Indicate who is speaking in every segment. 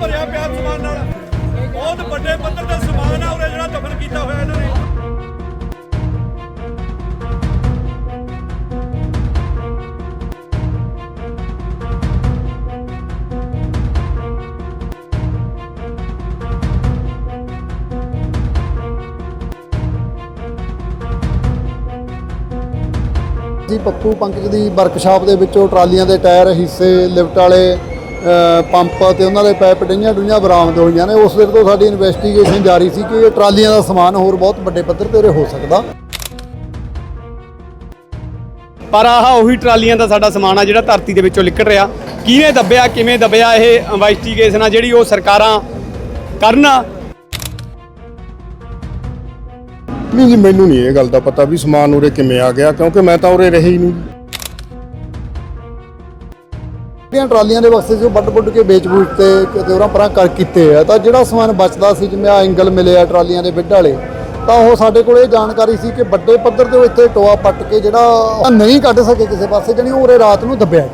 Speaker 1: ਭਰਿਆ ਪਿਆ ਸਮਾਨ ਨਾਲ। ਬਹੁਤ ਵੱਡੇ ਪੱਧਰ ਤੇ ਸਮਾਨ ਆ ਉਰੇ ਜਿਹੜਾ ਦਫਨ ਕੀਤਾ ਹੋਇਆ ਇਹਨਾਂ ਨੇ।
Speaker 2: ਜੀ ਪੱਪੂ ਪੰਕਜ ਦੀ ਵਰਕਸ਼ਾਪ ਦੇ ਵਿੱਚੋਂ ਟਰਾਲੀਆਂ ਦੇ ਟਾਇਰ, ਹਿੱਸੇ, ਲਿਫਟ ਵਾਲੇ ਪੰਪ ਤੇ ਉਹਨਾਂ ਦੇ ਪਾਈਪ ਡਈਆਂ ਡੂਈਆਂ ਬਰਾਮਦ ਹੋਈਆਂ ਨੇ। ਉਸ ਵੇਲੇ ਤੋਂ ਸਾਡੀ ਇਨਵੈਸਟੀਗੇਸ਼ਨ ਜਾਰੀ ਸੀ ਕਿ ਇਹ ਟਰਾਲੀਆਂ ਦਾ ਸਮਾਨ ਹੋਰ ਬਹੁਤ ਵੱਡੇ ਪੱਧਰ ਤੇ ਉਰੇ ਹੋ ਸਕਦਾ।
Speaker 3: ਪਰ ਆਹ ਉਹੀ ਟਰਾਲੀਆਂ ਦਾ ਸਾਡਾ ਸਮਾਨ ਆ ਜਿਹੜਾ ਧਰਤੀ ਦੇ ਵਿੱਚੋਂ ਨਿਕਲ ਰਿਹਾ। ਕਿਹਨੇ ਦੱਬਿਆ ਕਿਵੇਂ ਦੱਬਿਆ ਇਹ ਇਨਵੈਸਟੀਗੇਸ਼ਨ ਆ ਜਿਹੜੀ ਉਹ ਸਰਕਾਰਾਂ ਕਰਨ
Speaker 4: ਨਹੀਂ ਜੀ ਮੈਨੂੰ ਨਹੀਂ ਇਹ ਗੱਲ ਦਾ ਪਤਾ ਵੀ ਸਮਾਨ ਉਰੇ ਕਿਵੇਂ ਆ ਗਿਆ ਕਿਉਂਕਿ ਮੈਂ ਤਾਂ ਉਰੇ ਰਹੀ ਨਹੀਂ।
Speaker 2: ਜਿਹੜੀਆਂ ਟਰਾਲੀਆਂ ਦੇ ਬਕਸੇ ਜੋ ਵੱਡ ਵੱਡ ਕੇ ਵੇਚ-ਬੂਚ ਤੇ ਕਿਤੇ ਉਹਨਾਂ ਪਰਾਂ ਕਰ ਕੀਤੇ ਆ, ਤਾਂ ਜਿਹੜਾ ਸਮਾਨ ਬਚਦਾ ਸੀ, ਜਿਵੇਂ ਆ ਐਂਗਲ ਮਿਲੇ ਆ ਟਰਾਲੀਆਂ ਦੇ ਬਿੱਡ ਵਾਲੇ, ਤਾਂ ਉਹ ਸਾਡੇ ਕੋਲ ਇਹ ਜਾਣਕਾਰੀ ਸੀ ਕਿ ਵੱਡੇ ਪੱਧਰ ਤੇ ਉਹ ਇੱਥੇ ਟੋਆ ਪੱਟ ਕੇ ਜਿਹੜਾ ਨਹੀਂ ਕੱਢ ਸਕੇ ਕਿਸੇ ਪਾਸੇ, ਜਣੀ ਉਹ ਉਰੇ ਰਾਤ ਨੂੰ ਦੱਬਿਆ।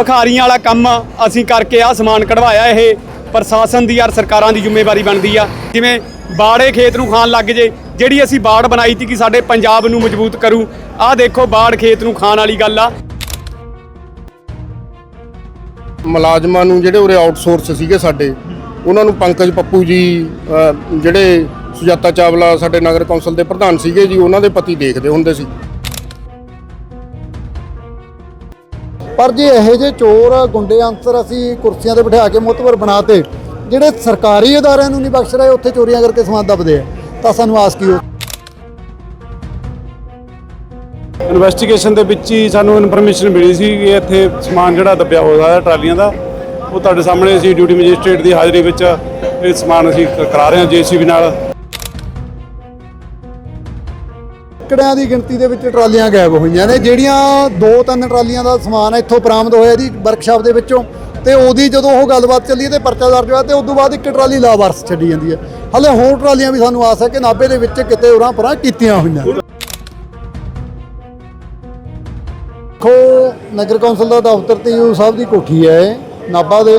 Speaker 3: ਭਖਾਰੀਆਂ ਵਾਲਾ ਕੰਮ ਅਸੀਂ ਕਰਕੇ ਆ ਸਮਾਨ ਕਢਵਾਇਆ ਇਹ, ਪ੍ਰਸ਼ਾਸਨ ਦੀ ਯਾਰ ਸਰਕਾਰਾਂ ਦੀ ਜ਼ਿੰਮੇਵਾਰੀ ਬਣਦੀ ਆ। ਜਿਵੇਂ ਬਾੜੇ ਖੇਤ ਨੂੰ ਖਾਣ ਲੱਗ ਜੇ ਜਿਹੜੀ ਅਸੀਂ ਬਾੜ ਬਣਾਈ ਤੀ ਕਿ ਸਾਡੇ ਪੰਜਾਬ ਨੂੰ ਮਜ਼ਬੂਤ ਕਰੂ। ਆਹ ਦੇਖੋ ਬਾੜ ਖੇਤ ਨੂੰ ਖਾਣ ਵਾਲੀ ਗੱਲ ਆ।
Speaker 4: ਮੁਲਾਜ਼ਮਾਂ ਨੂੰ ਜਿਹੜੇ ਉਰੇ ਆਊਟਸੋਰਸ ਸੀਗੇ ਸਾਡੇ ਉਹਨਾਂ ਨੂੰ ਪੰਕਜ ਪੱਪੂ ਜੀ ਜਿਹੜੇ ਸੁਜਾਤਾ ਚਾਵਲਾ ਸਾਡੇ ਨਗਰ ਕੌਂਸਲ ਦੇ ਪ੍ਰਧਾਨ ਸੀਗੇ ਜੀ ਉਹਨਾਂ ਦੇ ਪਤੀ ਦੇਖਦੇ ਹੁੰਦੇ ਸੀ।
Speaker 2: ਪਰ ਜੇ ਇਹੋ ਜਿਹੇ ਚੋਰ ਗੁੰਡੇ ਅੰਸਰ ਅਸੀਂ ਕੁਰਸੀਆਂ ਤੇ ਬਿਠਾ ਕੇ ਮੁਤਬਰ ਬਣਾਤੇ ਜਿਹੜੇ ਸਰਕਾਰੀ ਅਦਾਰਿਆਂ ਨੂੰ ਨਹੀਂ ਬਖਸ਼ ਰਹੇ ਉੱਥੇ ਚੋਰੀਆਂ ਕਰਕੇ ਸਮਾਨ ਦੱਬਦੇ ਆ। ਤਾਂ ਸਾਨੂੰ ਆਸ ਕੀ ਹੋ?
Speaker 5: ਇਨਵੈਸਟੀਗੇਸ਼ਨ ਦੇ ਵਿੱਚ ਹੀ ਸਾਨੂੰ ਇਨਫੋਰਮੇਸ਼ਨ ਮਿਲੀ ਸੀ ਕਿ ਇੱਥੇ ਸਮਾਨ ਜਿਹੜਾ ਦੱਬਿਆ ਹੋਇਆ ਹੈ ਟਰਾਲੀਆਂ ਦਾ ਉਹ ਤੁਹਾਡੇ ਸਾਹਮਣੇ ਅਸੀਂ ਡਿਊਟੀ ਮੈਜਿਸਟ੍ਰੇਟ ਦੀ ਹਾਜ਼ਰੀ ਵਿੱਚ ਇਹ ਸਮਾਨ ਅਸੀਂ ਕਰਾ ਰਹੇ ਹਾਂ ਜੀਸੀਬੀ ਨਾਲ।
Speaker 2: ਕਿੜਿਆਂ ਦੀ ਗਿਣਤੀ ਦੇ ਵਿੱਚ ਟਰਾਲੀਆਂ ਗਾਇਬ ਹੋਈਆਂ ਨੇ? ਜਿਹੜੀਆਂ ਦੋ ਤਿੰਨ ਟਰਾਲੀਆਂ ਦਾ ਸਮਾਨ ਇੱਥੋਂ ਬਰਾਮਦ ਹੋਇਆ ਦੀ ਵਰਕਸ਼ਾਪ ਦੇ ਵਿੱਚੋਂ ਤੇ ਉਹਦੀ ਜਦੋਂ ਉਹ ਗੱਲਬਾਤ ਚੱਲੀ ਤੇ ਪਰਚਾ ਦਰਜ ਹੋਇਆ ਤੇ ਉਸ ਤੋਂ ਬਾਅਦ ਇੱਕ ਟਰਾਲੀ ਲਾਵਾਰਸ ਛੱਡੀ ਜਾਂਦੀ ਹੈ। ਹਲੇ ਹੋਰ ਟਰਾਲੀਆਂ ਵੀ ਸਾਨੂੰ ਆਸ ਹੈ ਕਿ ਨਾਭੇ ਦੇ ਵਿੱਚ ਕਿਤੇ ਉਰਾਂ ਪਰਾਂ ਕੀਤੀਆਂ ਹੋਈਆਂ। ਦੇਖੋ, ਨਗਰ ਕੌਂਸਲ ਦਾ ਦਫ਼ਤਰ ਤੇ ਯੂ ਸਾਹਿਬ ਦੀ ਕੋਠੀ ਹੈ ਇਹ ਨਾਭਾ ਦੇ।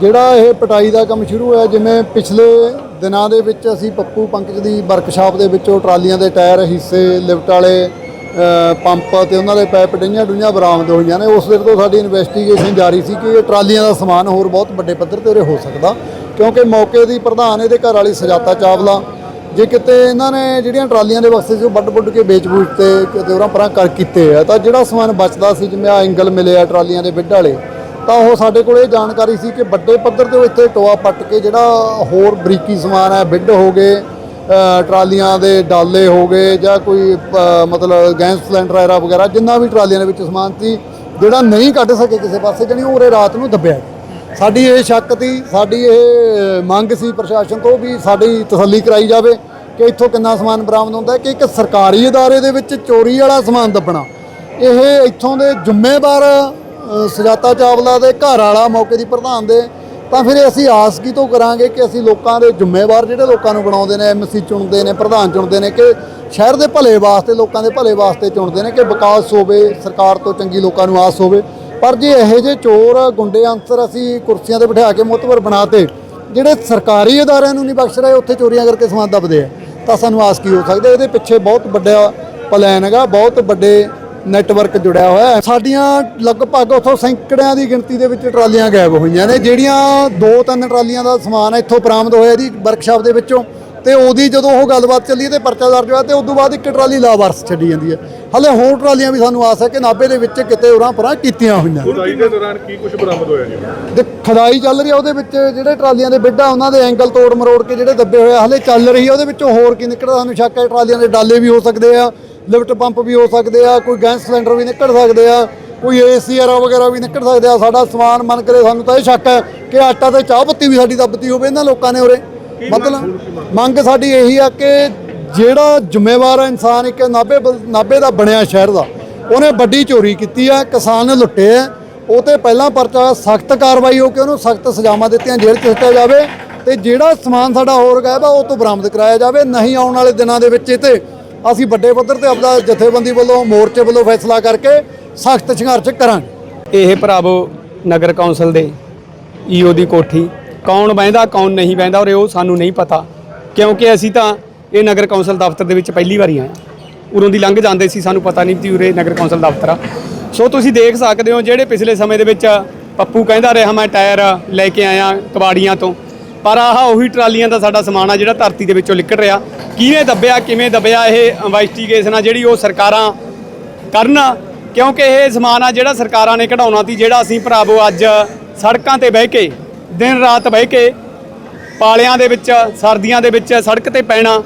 Speaker 2: ਜਿਹੜਾ ਇਹ ਪਟਾਈ ਦਾ ਕੰਮ ਸ਼ੁਰੂ ਹੋਇਆ, ਜਿਵੇਂ ਪਿਛਲੇ ਦਿਨਾਂ ਦੇ ਵਿੱਚ ਅਸੀਂ ਪੱਪੂ ਪੰਕਜ ਦੀ ਵਰਕਸ਼ਾਪ ਦੇ ਵਿੱਚੋਂ ਟਰਾਲੀਆਂ ਦੇ ਟਾਇਰ, ਹਿੱਸੇ, ਲਿਫਟ ਵਾਲੇ ਪੰਪ ਤੇ ਉਹਨਾਂ ਦੇ ਪੈਪ ਡਈਆਂ ਡੂਈਆਂ ਬਰਾਮਦ ਹੋਈਆਂ ਨੇ। ਉਸ ਦਿਨ ਤੋਂ ਸਾਡੀ ਇਨਵੈਸਟੀਗੇਸ਼ਨ ਜਾਰੀ ਸੀ ਕਿ ਇਹ ਟਰਾਲੀਆਂ ਦਾ ਸਮਾਨ ਹੋਰ ਬਹੁਤ ਵੱਡੇ ਪੱਧਰ ਤੇ ਉਰੇ ਹੋ ਸਕਦਾ, ਕਿਉਂਕਿ ਮੌਕੇ ਦੀ ਪ੍ਰਧਾਨ ਇਹਦੇ ਘਰ ਵਾਲੀ ਸਜਾਤਾ ਚਾਵਲਾ, ਜੇ ਕਿਤੇ ਇਹਨਾਂ ਨੇ ਜਿਹੜੀਆਂ ਟਰਾਲੀਆਂ ਦੇ ਬਕਸੇ ਉਹ ਵੱਡ ਵੱਡ ਕੇ ਵੇਚ-ਬੂਚ ਤੇ ਕਿਤੇ ਉਹਨਾਂ ਪਰਾਂ ਕਰ ਕੀਤੇ ਆ। ਤਾਂ ਜਿਹੜਾ ਸਮਾਨ ਬਚਦਾ ਸੀ, ਜਿਵੇਂ ਆ ਐਂਗਲ ਮਿਲੇ ਆ ਟਰਾਲੀਆਂ ਦੇ ਬਿੱਡ ਵਾਲੇ, ਤਾਂ ਉਹ ਸਾਡੇ ਕੋਲ ਇਹ ਜਾਣਕਾਰੀ ਸੀ ਕਿ ਵੱਡੇ ਪੱਧਰ ਤੇ ਉਹ ਇੱਥੇ ਟੋਆ ਪੱਟ ਕੇ ਜਿਹੜਾ ਹੋਰ ਬਰੀਕੀ ਸਮਾਨ ਹੈ ਬਿੱਡ ਹੋ ਗਏ। ਟਰਾਲੀਆਂ ਦੇ ਡਾਲੇ ਹੋ ਗਏ ਜਾਂ ਕੋਈ ਮਤਲਬ ਗੈਸ ਸਿਲੰਡਰ ਐਰਾ ਵਗੈਰਾ ਜਿੰਨਾ ਵੀ ਟਰਾਲੀਆਂ ਦੇ ਵਿੱਚ ਸਮਾਨ ਸੀ ਜਿਹੜਾ ਨਹੀਂ ਕੱਢ ਸਕੇ ਕਿਸੇ ਪਾਸੇ ਜਣੀ ਉਰੇ ਰਾਤ ਨੂੰ ਦੱਬਿਆ ਸਾਡੀ ਇਹ ਸ਼ੱਕ ਸੀ ਸਾਡੀ ਇਹ ਮੰਗ ਸੀ ਪ੍ਰਸ਼ਾਸਨ ਤੋਂ ਵੀ ਸਾਡੀ ਤਸੱਲੀ ਕਰਾਈ ਜਾਵੇ ਕਿ ਇੱਥੋਂ ਕਿੰਨਾ ਸਮਾਨ ਬਰਾਮਦ ਹੁੰਦਾ ਕਿ ਇੱਕ ਸਰਕਾਰੀ ਅਦਾਰੇ ਦੇ ਵਿੱਚ ਚੋਰੀ ਵਾਲਾ ਸਮਾਨ ਦੱਬਣਾ। ਇਹ ਇੱਥੋਂ ਦੇ ਜ਼ਿੰਮੇਵਾਰ ਅ, ਸੁਜਾਤਾ ਚਾਵਲਾ ਦੇ ਘਰ ਵਾਲਾ ਮੌਕੇ ਦੀ ਪ੍ਰਧਾਨ ਦੇ ਤਾਂ ਫਿਰ ਅਸੀਂ ਆਸ ਕੀ ਤੋਂ ਕਰਾਂਗੇ ਕਿ ਅਸੀਂ ਲੋਕਾਂ ਦੇ ਜ਼ਿੰਮੇਵਾਰ ਜਿਹੜੇ ਲੋਕਾਂ ਨੂੰ ਬਣਾਉਂਦੇ ਨੇ ਐਮਸੀ ਚੁਣਦੇ ਨੇ, ਪ੍ਰਧਾਨ ਚੁਣਦੇ ਨੇ, ਕਿ ਸ਼ਹਿਰ ਦੇ ਭਲੇ ਵਾਸਤੇ, ਲੋਕਾਂ ਦੇ ਭਲੇ ਵਾਸਤੇ ਚੁਣਦੇ ਨੇ ਕਿ ਵਿਕਾਸ ਹੋਵੇ, ਸਰਕਾਰ ਤੋਂ ਚੰਗੀ ਲੋਕਾਂ ਨੂੰ ਆਸ ਹੋਵੇ। ਪਰ ਜੇ ਇਹੋ ਜਿਹੇ ਚੋਰ ਗੁੰਡੇ ਅੰਸਰ ਅਸੀਂ ਕੁਰਸੀਆਂ ਤੇ ਬਿਠਾ ਕੇ ਮੁਤਬਰ ਬਣਾਤੇ, ਜਿਹੜੇ ਸਰਕਾਰੀ ਅਦਾਰਿਆਂ ਨੂੰ ਨਹੀਂ ਬਖਸ਼ ਰਹੇ, ਉੱਥੇ ਚੋਰੀਆਂ ਕਰਕੇ ਸਮਾਨ ਦੱਬਦੇ ਆ, ਤਾਂ ਸਾਨੂੰ ਆਸ ਕੀ ਹੋ ਸਕਦਾ ਇਹਦੇ ਪਿੱਛੇ ਬਹੁਤ ਵੱਡਾ ਪਲਾਨ ਹੈਗਾ, ਬਹੁਤ ਵੱਡੇ ਨੈਟਵਰਕ ਜੁੜਿਆ ਹੋਇਆ ਹੈ। ਸਾਡੀਆਂ ਲਗਭਗ ਉਥੋਂ ਸੈਂਕੜਿਆਂ ਦੀ ਗਿਣਤੀ ਦੇ ਵਿੱਚ ਟਰਾਲੀਆਂ ਗਾਇਬ ਹੋਈਆਂ ਨੇ। ਜਿਹੜੀਆਂ ਦੋ ਤਿੰਨ ਟਰਾਲੀਆਂ ਦਾ ਸਮਾਨ ਇੱਥੋਂ ਬਰਾਮਦ ਹੋਇਆ ਦੀ ਵਰਕਸ਼ਾਪ ਦੇ ਵਿੱਚੋਂ। ਤੇ ਉਹਦੀ ਜਦੋਂ ਉਹ ਗੱਲਬਾਤ ਚੱਲੀ ਤੇ ਪਰਚਾ ਦਰਜ ਹੋਇਆ ਤੇ ਉਸ ਤੋਂ ਬਾਅਦ ਇੱਕ ਟਰਾਲੀ ਲਾਵਾਰਸ ਛੱਡੀ ਜਾਂਦੀ ਹੈ। ਹਲੇ ਹੋਰ ਟਰਾਲੀਆਂ ਵੀ ਸਾਨੂੰ ਆਸ ਹੈ ਕਿ ਨਾਭੇ ਦੇ ਵਿੱਚ ਕਿਤੇ ਉਰਾਂ ਪਰਾਂ ਕੀਤੀਆਂ ਹੋਈਆਂ।
Speaker 1: ਖੁਦਾਈ ਦੇ ਦੌਰਾਨ ਕੀ ਕੁਝ ਬਰਾਮਦ ਹੋਇਆ ਜੀ?
Speaker 2: ਤੇ ਖਦਾਈ ਚੱਲ ਰਹੀ ਆ ਉਹਦੇ ਵਿੱਚ ਜਿਹੜੇ ਟਰਾਲੀਆਂ ਦੇ ਬਿੱਡਾ ਉਹਨਾਂ ਦੇ ਐਂਗਲ ਤੋੜ ਮਰੋੜ ਕੇ ਜਿਹੜੇ ਦੱਬੇ ਹੋਏ ਹਲੇ ਚੱਲ ਰਹੀ ਆ ਉਹਦੇ ਵਿੱਚੋਂ ਹੋਰ ਕੀ ਨਿਕਲਦਾ ਸਾਨੂੰ ਸ਼ੱਕ ਹੈ ਟਰਾਲੀਆਂ ਦੇ ਡਾਲੇ ਵੀ ਹੋ ਸਕਦੇ ਆ। ਲਿਫਟ ਪੰਪ ਵੀ ਹੋ ਸਕਦੇ ਆ ਕੋਈ ਗੈਸ ਸਿਲੰਡਰ ਵੀ ਨਿਕਲ ਸਕਦੇ ਆ ਕੋਈ ਏਸੀਆਰ ਵਗੈਰਾ ਵੀ ਨਿਕਲ ਸਕਦੇ ਆ। ਸਾਡਾ ਸਮਾਨ ਮੰਨ ਕੇ ਸਾਨੂੰ ਤਾਂ ਇਹ ਸ਼ੱਕ ਹੈ ਕਿ ਆਟਾ ਤੇ ਚਾਹ ਪੱਤੀ ਵੀ ਸਾਡੀ ਦੱਬਤੀ ਹੋਵੇ ਇਹਨਾਂ ਲੋਕਾਂ ਨੇ ਉਰੇ। ਮਤਲਬ ਮੰਗ ਸਾਡੀ ਇਹੀ ਆ ਕਿ ਜਿਹੜਾ ਜ਼ਿੰਮੇਵਾਰ ਇਨਸਾਨ ਇੱਕ ਨਾਭੇ ਬ- ਨਾਭੇ ਦਾ ਬਣਿਆ ਸ਼ਹਿਰ ਦਾ ਉਹਨੇ ਵੱਡੀ ਚੋਰੀ ਕੀਤੀ ਆ ਕਿਸਾਨ ਨੇ ਲੁੱਟੇ ਆ ਉਹ ਤੇ ਪਹਿਲਾਂ ਪਰਚਾ ਸਖਤ ਕਾਰਵਾਈ ਹੋ ਕੇ ਉਹਨੂੰ ਸਖਤ ਸਜ਼ਾਵਾਂ ਦਿੱਤੀਆਂ ਜੇਲ੍ਹ 'ਚ ਸਿੱਟਿਆ ਜਾਵੇ ਤੇ ਜਿਹੜਾ ਸਮਾਨ ਸਾਡਾ ਹੋਰ ਗਾਇਬ ਆ ਉਹ ਤੋਂ ਬਰਾਮਦ ਕਰਾਇਆ ਜਾਵੇ ਨਹੀਂ ਆਉਣ ਵਾਲੇ ਦਿਨਾਂ ਦੇ ਵਿੱਚ ਇਹ ਤੇ ਅਸੀਂ ਵੱਡੇ ਪੱਧਰ ਤੇ ਆਪਦਾ ਜਥੇਬੰਦੀ ਵੱਲੋਂ, ਮੋਰਚੇ ਵੱਲੋਂ ਫੈਸਲਾ ਕਰਕੇ ਸਖਤ ਸੰਘਰਸ਼ ਕਰਾਂਗੇ।
Speaker 3: ਇਹ ਭਰਾਵੋ ਨਗਰ ਕੌਂਸਲ ਦੇ ਈਓ ਦੀ ਕੋਠੀ। ਕੌਣ ਬਹਿੰਦਾ, ਕੌਣ ਨਹੀਂ ਬਹਿੰਦਾ ਔਰ ਉਹ ਸਾਨੂੰ ਨਹੀਂ ਪਤਾ। ਕਿਉਂਕਿ ਅਸੀਂ ਤਾਂ ਇਹ ਨਗਰ ਕੌਂਸਲ ਦਫ਼ਤਰ ਦੇ ਵਿੱਚ ਪਹਿਲੀ ਵਾਰੀ ਆਏ ਹਾਂ। ਉਰੋਂ ਦੀ ਲੰਘ ਜਾਂਦੇ ਸੀ, ਸਾਨੂੰ ਪਤਾ ਨਹੀਂ ਸੀ ਉਰੇ ਨਗਰ ਕੌਂਸਲ ਦਫ਼ਤਰ ਆ। ਸੋ ਤੁਸੀਂ ਦੇਖ ਸਕਦੇ ਹੋ ਜਿਹੜੇ ਪਿਛਲੇ ਸਮੇਂ ਦੇ ਵਿੱਚ ਪੱਪੂ ਕਹਿੰਦਾ ਰਿਹਾ, ਮੈਂ ਟਾਇਰ ਲੈ ਕੇ ਆਇਆ ਕਬਾੜੀਆਂ ਤੋਂ। ਪਰ ਆਹ ਉਹੀ ਟਰਾਲੀਆਂ ਦਾ ਸਾਡਾ ਸਮਾਨ ਆ ਜਿਹੜਾ ਧਰਤੀ ਦੇ ਵਿੱਚੋਂ ਨਿਕਲ ਰਿਹਾ। ਕਿਹਨੇ ਦੱਬਿਆ, ਕਿਵੇਂ ਦੱਬਿਆ ਇਹ ਇਨਵੈਸਟੀਗੇਸ਼ਨ ਆ ਜਿਹੜੀ ਉਹ ਸਰਕਾਰਾਂ ਕਰਨ ਕਿਉਂਕਿ ਇਹ ਸਮਾਨ ਆ ਜਿਹੜਾ ਸਰਕਾਰਾਂ ਨੇ ਕਢਾਉਣਾ ਸੀ, ਜਿਹੜਾ ਅਸੀਂ ਭਰਾਵੋ ਅੱਜ ਸੜਕਾਂ ਤੇ ਬਹਿ ਕੇ, ਦਿਨ ਰਾਤ ਬਹਿ ਕੇ ਪਾਲਿਆਂ ਦੇ ਵਿੱਚ, ਸਰਦੀਆਂ ਦੇ ਵਿੱਚ ਸੜਕ ਤੇ ਪੈਣਾ,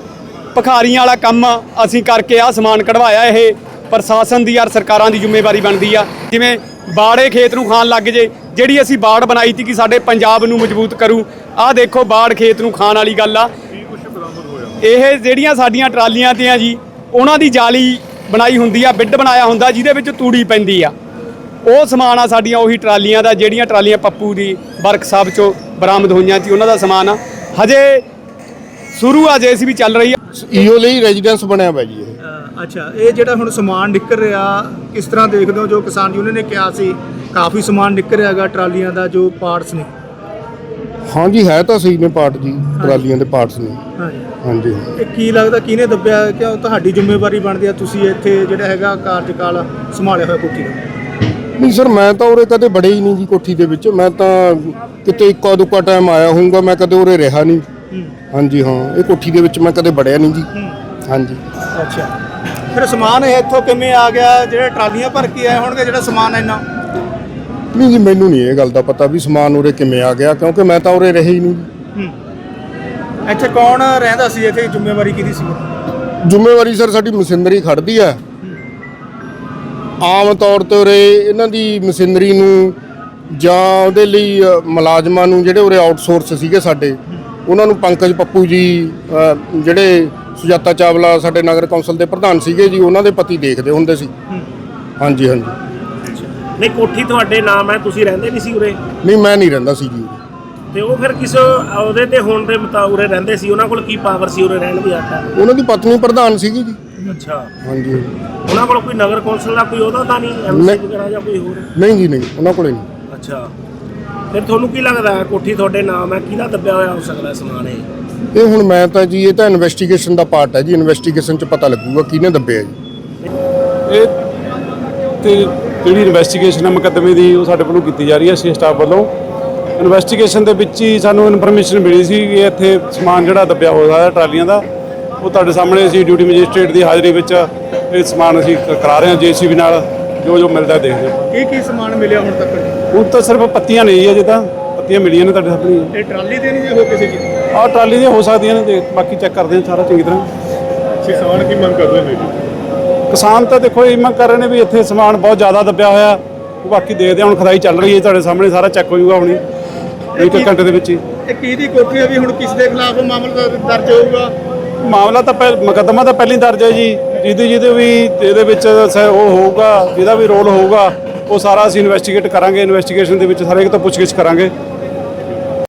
Speaker 3: ਭਖਾਰੀਆਂ ਵਾਲਾ ਕੰਮ ਅਸੀਂ ਕਰਕੇ ਆ ਸਮਾਨ ਕਢਵਾਇਆ ਇਹ। ਪ੍ਰਸ਼ਾਸਨ ਦੀ ਯਾਰ ਸਰਕਾਰਾਂ ਦੀ ਜ਼ਿੰਮੇਵਾਰੀ ਬਣਦੀ ਆ। ਜਿਵੇਂ ਬਾੜੇ ਖੇਤ ਨੂੰ ਖਾਣ ਲੱਗ ਜੇ ਜਿਹੜੀ ਅਸੀਂ ਬਾੜ ਬਣਾਈ ਸੀ ਕਿ ਸਾਡੇ ਪੰਜਾਬ ਨੂੰ ਮਜ਼ਬੂਤ ਕਰੂ। ਆਹ ਦੇਖੋ ਬਾੜ ਖੇਤ ਨੂੰ ਖਾਣ ਵਾਲੀ ਗੱਲ ਆ। ਇਹ ਜਿਹੜੀਆਂ ਸਾਡੀਆਂ ਟਰਾਲੀਆਂ ਤੇ ਆ ਜੀ, ਉਹਨਾਂ ਦੀ ਜਾਲੀ ਬਣਾਈ ਹੁੰਦੀ ਆ, ਬਿੱਡ ਬਣਾਇਆ ਹੁੰਦਾ, ਜਿਹਦੇ ਵਿੱਚ ਤੂੜੀ ਪੈਂਦੀ ਆ। ਉਹ ਸਮਾਨ ਆ ਸਾਡੀਆਂ ਉਹੀ ਟਰਾਲੀਆਂ ਦਾ, ਜਿਹੜੀਆਂ ਟਰਾਲੀਆਂ ਪੱਪੂ ਦੀ ਵਰਕਸ਼ਾਪ ਚੋਂ ਬਰਾਮਦ ਹੋਈਆਂ ਸੀ, ਉਹਨਾਂ ਦਾ ਸਮਾਨ ਆ। ਹਜੇ ਸ਼ੁਰੂ ਆ ਵੀ ਚੱਲ ਰਹੀ ਆ।
Speaker 4: ਈਓ ਲਈ ਰੈਜ਼ੀਡੈਂਸ ਬਣਿਆ ਹੋਇਆ ਜੀ ਇਹ।
Speaker 6: ਅੱਛਾ ਇਹ ਜਿਹੜਾ ਹੁਣ ਸਮਾਨ ਨਿਕਲ ਰਿਹਾ ਕਿਸ ਤਰ੍ਹਾਂ ਦੇਖਦੇ ਹੋ ਜੋ ਕਿਸਾਨ ਯੂਨੀਅਨ ਨੇ ਕਿਹਾ ਸੀ ਕਾਫੀ ਸਮਾਨ ਨਿਕਲ ਰਿਹਾ ਹੈਗਾ ਟਰਾਲੀਆਂ ਦਾ ਜੋ ਪਾਰਟਸ ਨੇ।
Speaker 4: ਹਾਂਜੀ ਹੈ ਤਾਂ ਸਹੀ ਨੇ ਪਾਰਟ ਜੀ ਟਰਾਲੀਆਂ ਦੇ ਪਾਰਟਸ ਨੇ।
Speaker 6: ਹਾਂਜੀ।
Speaker 4: ਹਾਂਜੀ।
Speaker 6: ਇਹ ਕੀ ਲੱਗਦਾ ਕਿਹਨੇ ਦੱਬਿਆ? ਕਿਉਂ ਤੁਹਾਡੀ ਜ਼ਿੰਮੇਵਾਰੀ ਬਣਦੀ ਆ ਤੁਸੀਂ ਇੱਥੇ ਜਿਹੜਾ ਹੈਗਾ ਕਾਰਜਕਾਲ ਸੰਭਾਲਿਆ ਹੋਇਆ ਕੋਠੀ ਦਾ?
Speaker 4: ਨਹੀਂ ਸਰ ਮੈਂ ਤਾਂ ਉਰੇ ਕਦੇ ਬੜੇ ਹੀ ਨਹੀਂ ਜੀ ਕੋਠੀ ਦੇ ਵਿੱਚ। ਮੈਂ ਤਾਂ ਕਿਤੇ ਇੱਕਾ ਦੁੱਕਾ ਟਾਈਮ ਆਇਆ ਹੋਊਗਾ ਮੈਂ ਕਦੇ ਉਰੇ ਰਿਹਾ ਨਹੀਂ। ਹਾਂਜੀ ਹਾਂ ਇਹ ਕੋਠੀ ਦੇ ਵਿੱਚ ਮੈਂ ਕਦੇ ਬੜਿਆ ਨਹੀਂ ਜੀ। ਹਾਂਜੀ।
Speaker 6: ਅੱਛਾ। ਫਿਰ ਸਮਾਨ ਇਹ ਇੱਥੋਂ ਕਿਵੇਂ ਆ ਗਿਆ? ਜਿਹੜੇ ਟਰਾਲੀਆਂ ਭਰ ਕੇ ਆਏ ਹੋਣਗੇ ਜਿਹੜਾ ਸਮਾਨ ਇੰਨਾ?
Speaker 4: ਨਹੀਂ ਜੀ ਮੈਨੂੰ ਨਹੀਂ ਇਹ ਗੱਲ ਦਾ ਪਤਾ ਵੀ ਸਮਾਨ ਉਰੇ ਕਿਵੇਂ ਆ ਗਿਆ ਕਿਉਂਕਿ ਮੈਂ ਤਾਂ ਉਰੇ ਰਿਹਾ ਨਹੀਂ।
Speaker 6: ਇੱਥੇ ਕੌਣ ਰਹਿੰਦਾ ਸੀ? ਇੱਥੇ ਜ਼ਿੰਮੇਵਾਰੀ ਕਿਹਦੀ ਸੀ?
Speaker 4: ਜ਼ਿੰਮੇਵਾਰੀ ਸਰ ਸਾਡੀ ਮਸ਼ੀਨਰੀ ਖੜਦੀ ਆ। ਆਮ ਤੌਰ ਤੇ ਉਰੇ ਇਹਨਾਂ ਦੀ ਮਸ਼ੀਨਰੀ ਨੂੰ ਜਾਂ ਉਹਦੇ ਲਈ ਮੁਲਾਜ਼ਮਾਂ ਨੂੰ ਜਿਹੜੇ ਉਰੇ ਆਊਟਸੋਰਸ ਸੀਗੇ ਸਾਡੇ ਉਹਨਾਂ ਨੂੰ ਪੰਕਜ ਪੱਪੂ ਜੀ ਜਿਹੜੇ ਸੁਜਾਤਾ ਚਾਵਲਾ ਸਾਡੇ ਨਗਰ ਕੌਂਸਲ ਦੇ ਪ੍ਰਧਾਨ ਸੀਗੇ ਜੀ ਉਹਨਾਂ ਦੇ ਪਤੀ ਦੇਖਦੇ ਹੁੰਦੇ ਸੀ। ਹਾਂਜੀ ਹਾਂਜੀ।
Speaker 7: ਨਹੀਂ ਕੋਠੀ ਤੁਹਾਡੇ ਨਾਮ ਹੈ ਤੁਸੀਂ ਰਹਿੰਦੇ ਨਹੀਂ ਸੀ ਉਰੇ?
Speaker 4: ਨਹੀਂ ਮੈਂ ਨਹੀਂ ਰਹਿੰਦਾ ਸੀ ਜੀ।
Speaker 7: ਤੇ ਉਹ ਫਿਰ ਕਿਸ ਅਹੁਦੇ ਤੇ ਹੋਣ ਦੇ ਮੁਤਾਬਕ ਉਰੇ ਰਹਿੰਦੇ ਸੀ? ਉਹਨਾਂ ਕੋਲ ਕੀ ਪਾਵਰ ਸੀ ਉਰੇ ਰਹਿਣ ਦੀ ਆਟਾ?
Speaker 4: ਉਹਨਾਂ ਦੀ ਪਤਨੀ ਪ੍ਰਧਾਨ ਸੀਗੀ ਜੀ।
Speaker 7: ਅੱਛਾ।
Speaker 4: ਹਾਂਜੀ।
Speaker 7: ਉਹਨਾਂ ਕੋਲ ਕੋਈ ਨਗਰ ਕੌਂਸਲ ਦਾ ਕੋਈ ਅਹੁਦਾ ਤਾਂ ਨਹੀਂ ਐਮਸੀ ਵਗੈਰਾ ਜਾਂ ਕੋਈ ਹੋਰ?
Speaker 4: ਨਹੀਂ ਜੀ ਨਹੀਂ ਉਹਨਾਂ ਕੋਲੇ ਨਹੀਂ।
Speaker 7: ਅੱਛਾ। ਫਿਰ ਤੁਹਾਨੂੰ ਕੀ ਲੱਗਦਾ ਕੋਠੀ ਤੁਹਾਡੇ ਨਾਮ ਹੈ ਕਿਹਦਾ ਦੱਬਿਆ ਹੋਇਆ ਹੋ ਸਕਦਾ ਸਮਾਨ ਇਹ?
Speaker 4: ਇਹ ਹੁਣ ਮੈਂ ਤਾਂ ਜੀ ਇਹ ਤਾਂ ਇਨਵੈਸਟੀਗੇਸ਼ਨ ਦਾ ਪਾਰਟ ਹੈ ਜੀ ਇਨਵੈਸਟੀਗੇਸ਼ਨ 'ਚ ਪਤਾ ਲੱਗੂਗਾ ਕਿਹਨੇ ਦੱਬਿਆ ਜੀ।
Speaker 5: ਇਹ ਤੇ ਜਿਹੜੀ ਇਨਵੈਸਟੀਗੇਸ਼ਨ ਹੈ ਮੁਕੱਦਮੇ ਦੀ ਉਹ ਸਾਡੇ ਵੱਲੋਂ ਕੀਤੀ ਜਾ ਰਹੀ ਹੈ ਸੀ ਸਟਾਫ ਵੱਲੋਂ। ਇਨਵੈਸਟੀਗੇਸ਼ਨ ਦੇ ਵਿੱਚ ਹੀ ਸਾਨੂੰ ਇਨਫੋਰਮੇਸ਼ਨ ਮਿਲੀ ਸੀ ਕਿ ਇੱਥੇ ਸਮਾਨ ਜਿਹੜਾ ਦੱਬਿਆ ਹੋਇਆ ਹੈ ਟਰਾਲੀਆਂ ਦਾ ਉਹ ਤੁਹਾਡੇ ਸਾਹਮਣੇ ਅਸੀਂ ਡਿਊਟੀ ਮੈਜਿਸਟ੍ਰੇਟ ਦੀ ਹਾਜ਼ਰੀ ਵਿੱਚ ਇਹ ਸਮਾਨ ਅਸੀਂ ਕਰਾ ਰਹੇ ਹਾਂ ਜੀਸੀਬੀ ਨਾਲ ਜੋ ਜੋ ਮਿਲਦਾ ਦੇਖਦੇ ਹਾਂ
Speaker 6: ਕੀ ਕੀ ਸਮਾਨ ਮਿਲਿਆ ਹੁਣ ਤੱਕ?
Speaker 5: ਹੁਣ ਤਾਂ ਸਿਰਫ ਪੱਤੀਆਂ ਨਹੀਂ ਹੈ ਜਿੱਦਾਂ ਪੱਤੀਆਂ ਮਿਲੀਆਂ ਨੇ ਤੁਹਾਡੇ ਸਾਹਮਣੇ।
Speaker 6: ਇਹ ਟਰਾਲੀ ਦੇ ਨਹੀਂ ਜੇ ਹੋ ਕਿਸੇ ਚੀਜ਼
Speaker 5: ਆਹ ਟਰਾਲੀ ਦੀਆਂ ਹੋ ਸਕਦੀਆਂ ਨੇ ਬਾਕੀ ਚੈੱਕ ਕਰਦੇ ਹਾਂ ਸਾਰਾ ਚੰਗੀ ਤਰ੍ਹਾਂ।
Speaker 6: ਕਿਸਾਨ ਕੀ ਮੰਗ ਕਰਦੇ ਨੇ
Speaker 5: ਕਿਸਾਨ ਤਾਂ ਦੇਖੋ ਇਹ ਮੰਗ ਕਰ ਰਹੇ ਨੇ ਵੀ ਇੱਥੇ ਸਮਾਨ ਬਹੁਤ ਜ਼ਿਆਦਾ ਦੱਬਿਆ ਹੋਇਆ। ਉਹ ਬਾਕੀ ਦੇਖਦੇ ਹਾਂ ਹੁਣ ਖਦਾਈ ਚੱਲ ਰਹੀ ਹੈ ਤੁਹਾਡੇ ਸਾਹਮਣੇ ਸਾਰਾ ਚੈੱਕ ਹੋ ਜਾਊਗਾ ਹੁਣੀ। ਇੱਕ ਘੰਟੇ ਦੇ ਵਿੱਚ ਹੀ।
Speaker 6: ਇਹ ਕੀ ਦੀ ਕੋਠੀ ਹੈ ਵੀ ਹੁਣ ਕਿਸ ਦੇ ਖਿਲਾਫ ਮਾਮਲਾ ਦਰ- ਦਰਜ ਹੋਊਗਾ?
Speaker 5: ਮਾਮਲਾ ਤਾਂ ਪਹਿ ਮੁਕੱਦਮਾ ਤਾਂ ਪਹਿਲੀ ਦਰਜ ਹੈ ਜੀ। ਜਿਹਦੇ ਜਿਹਦੇ ਵੀ ਇਹਦੇ ਵਿੱਚ ਉਹ ਹੋਊਗਾ ਜਿਹਦਾ ਵੀ ਰੋਲ ਹੋਊਗਾ ਉਹ ਸਾਰਾ ਅਸੀਂ ਇਨਵੈਸਟੀਗੇਟ ਕਰਾਂਗੇ ਇਨਵੈਸਟੀਗੇਸ਼ਨ ਦੇ ਵਿੱਚ ਸਾਰੇ ਤੋਂ ਪੁੱਛਗਿੱਛ ਕਰਾਂਗੇ।